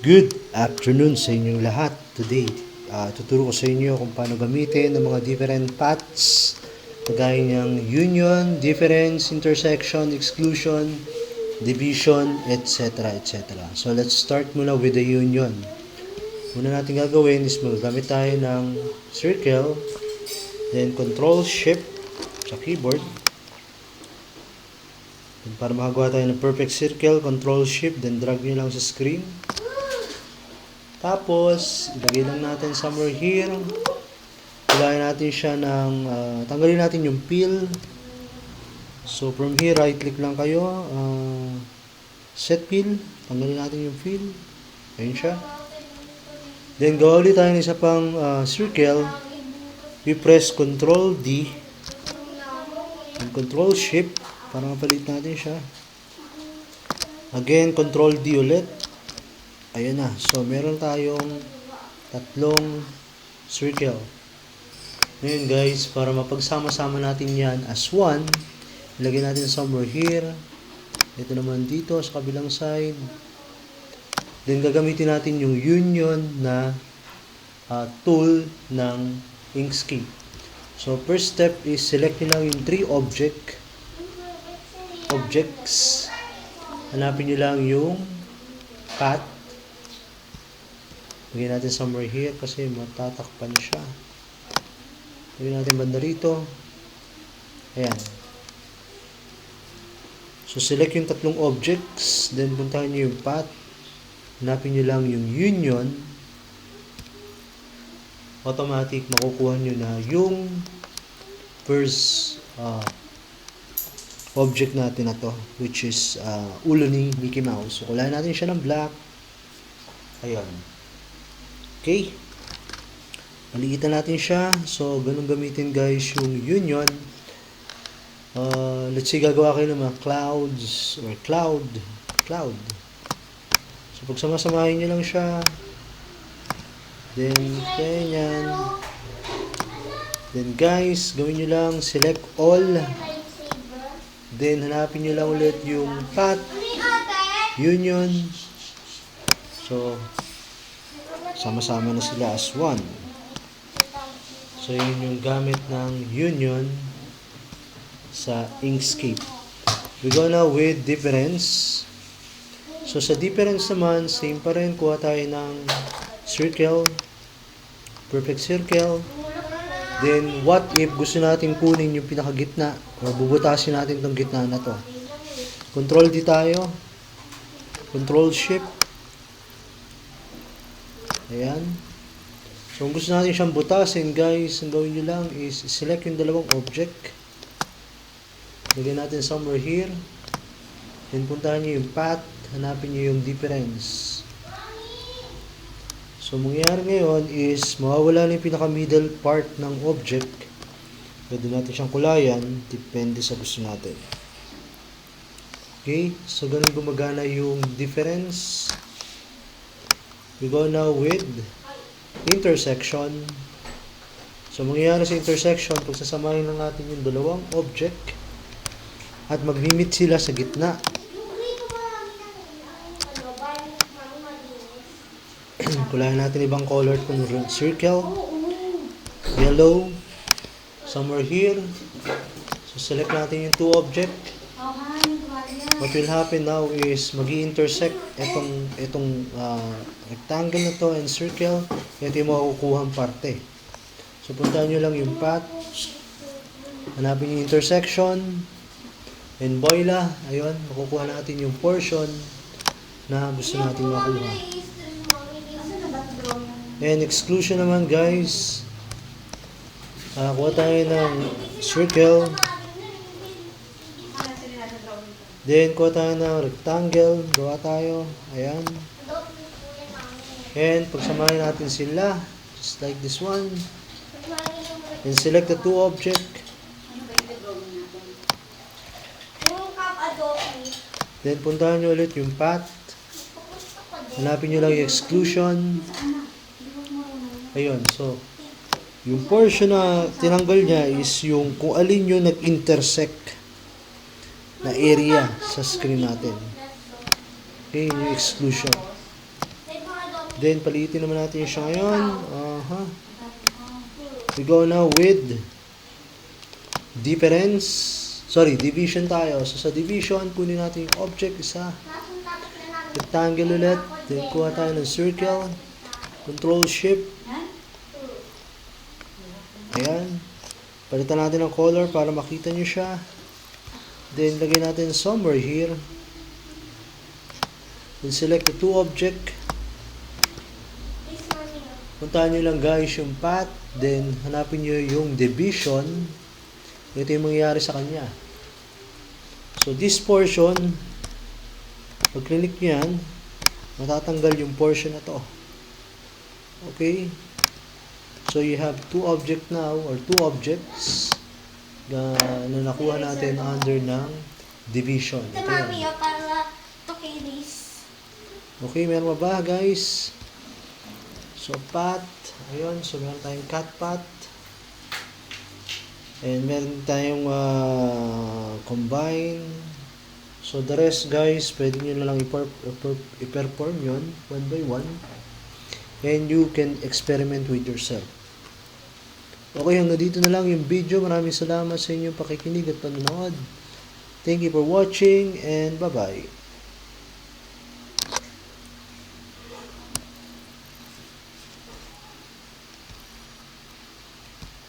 Good afternoon sa inyong lahat. Today, ah, tuturo ko sa inyo kung paano gamitin ang mga different paths kagaya niyang union, difference, intersection, exclusion, division, etc. etc. So let's start muna with the union. Una natin gagawin is magagamit tayo ng circle, then control shift sa keyboard. Then para makagawa tayo ng perfect circle, control shift, then drag nyo lang sa screen. Tapos, ilagay lang natin somewhere here. Ilagay natin siya ng, ah, tanggalin natin yung peel. So, from here, right click lang kayo. ah, set peel. Tanggalin natin yung peel. Ayun siya. Then, gawa ulit tayo ng isa pang ah, circle. We press Control D. And Control Shift. Para mapalit natin siya. Again, Control D ulit. Ayan na. So, meron tayong tatlong circle. Ngayon guys, para mapagsama-sama natin yan as one, ilagay natin somewhere here. Ito naman dito sa kabilang side. Then gagamitin natin yung union na ah, tool ng Inkscape. So first step is select nyo lang yung three object objects. Hanapin nyo lang yung path Lagyan natin somewhere here kasi matatakpan siya. Lagyan natin banda rito. Ayan. So, select yung tatlong objects. Then, puntahan nyo yung path. Hanapin nyo lang yung union. Automatic, makukuha nyo na yung first uh, object natin na to. Which is uh, ulo ni Mickey Mouse. So, kulayan natin siya ng black. Ayan. Okay. Maliitan natin siya. So, ganun gamitin guys yung union. Uh, let's say gagawa kayo ng mga clouds or cloud. Cloud. So, pag samasamahin nyo lang siya. Then, ganyan. Then guys, gawin nyo lang select all. Then, hanapin nyo lang ulit yung path, union. So, sama-sama na sila as one. So, yun yung gamit ng union sa Inkscape. We go now with difference. So, sa difference naman, same pa rin. Kuha tayo ng circle, perfect circle. Then, what if gusto natin kunin yung pinakagitna o bubutasin natin tong gitna na to. Control D tayo. Control Shift. Ayan. So, kung gusto natin siyang butasin, guys, ang gawin nyo lang is select yung dalawang object. Lagyan natin somewhere here. Then, puntahan nyo yung path. Hanapin nyo yung difference. So, mangyayari ngayon is mawawala na yung pinaka-middle part ng object. Pwede natin siyang kulayan. Depende sa gusto natin. Okay? So, ganun gumagana yung difference. We go now with intersection. So, mangyayari sa intersection, pag sasamahin lang natin yung dalawang object at mag-meet sila sa gitna. Kulayan natin ibang color kung circle, yellow, somewhere here. So, select natin yung two object. What will happen now is mag intersect itong, itong ah, rectangle na to and circle. Ito yung makukuhang parte. So, puntahan nyo lang yung path. Hanapin yung intersection. And voila, ayun, makukuha natin yung portion na gusto natin makuha. And exclusion naman guys, ah kuha tayo ng circle. Then, kuha tayo ng rectangle. Gawa tayo. Ayan. And, pagsamahin natin sila. Just like this one. And select the two object. Then, puntahan nyo ulit yung path. Hanapin nyo lang yung exclusion. Ayun. So, yung portion na tinanggal niya is yung kung alin yung nag-intersect na area sa screen natin. Okay, yung exclusion. Then, palitin naman natin siya ngayon. Aha. We go now with difference. Sorry, division tayo. So, sa division, kunin natin yung object, isa. Rectangle ulit. Then, kuha tayo ng circle. Control Shift. Ayan. Palitan natin ng color para makita nyo siya. Then, lagay natin somewhere here. Then, select the two object. Puntahan nyo lang guys yung path. Then, hanapin nyo yung division. Ito yung mangyayari sa kanya. So, this portion, pag click nyo yan, matatanggal yung portion na to. Okay? So, you have two object now, or two objects na, na nakuha natin under ng division. Ito, Ito yan. mami, oh, para to. Okay, meron ba guys? So, path. Ayun, so meron tayong cut path. And meron tayong ah, combine. So, the rest guys, pwede nyo na lang iper- iper- i-perform yun one by one. And you can experiment with yourself. Okay, hanggang dito na lang yung video. Maraming salamat sa inyong pakikinig at panonood. Thank you for watching and bye-bye.